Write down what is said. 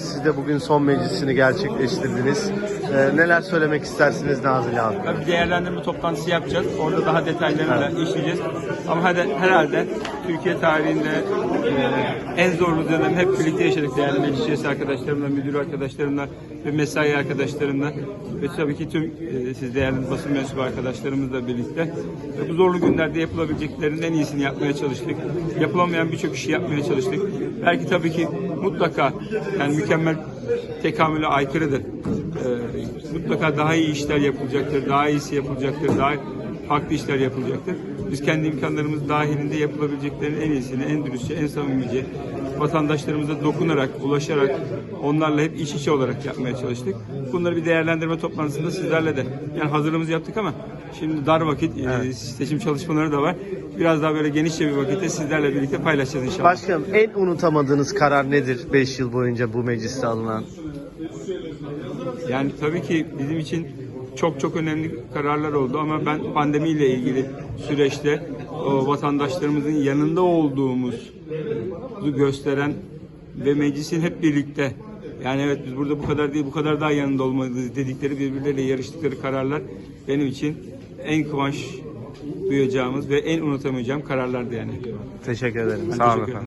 Siz de bugün son meclisini gerçekleştirdiniz. Ee, neler söylemek istersiniz Nazilli abi? Bir değerlendirme toplantısı yapacağız. Orada daha detaylarıyla işleyeceğiz. Ama hadi, herhalde Türkiye tarihinde e, en zorlu dönem hep birlikte yaşadık. Değerli meclis üyesi arkadaşlarımla, müdür arkadaşlarımla ve mesai arkadaşlarımla ve tabii ki tüm e, siz değerli basın mensubu arkadaşlarımızla birlikte ve bu zorlu günlerde yapılabileceklerin en iyisini yapmaya çalıştık. Yapılamayan birçok işi yapmaya çalıştık. Belki tabii ki mutlaka yani mükemmel tekamüle aykırıdır. Ee, mutlaka daha iyi işler yapılacaktır, daha iyisi yapılacaktır, daha farklı işler yapılacaktır. Biz kendi imkanlarımız dahilinde yapılabileceklerin en iyisini, en dürüstçe, en samimice, vatandaşlarımıza dokunarak, ulaşarak, onlarla hep iç içe olarak yapmaya çalıştık. Bunları bir değerlendirme toplantısında sizlerle de yani hazırlığımızı yaptık ama şimdi dar vakit, e, seçim çalışmaları da var. Biraz daha böyle genişçe bir vakitte sizlerle birlikte paylaşacağız inşallah. Başkanım en unutamadığınız karar nedir 5 yıl boyunca bu mecliste alınan? Yani tabii ki bizim için çok çok önemli kararlar oldu ama ben pandemiyle ilgili süreçte o vatandaşlarımızın yanında olduğumuzu gösteren ve meclisin hep birlikte yani evet biz burada bu kadar değil bu kadar daha yanında olmalıyız dedikleri birbirleriyle yarıştıkları kararlar benim için en kıvanç duyacağımız ve en unutamayacağım kararlardı yani. Teşekkür ederim. Ben Sağ olun.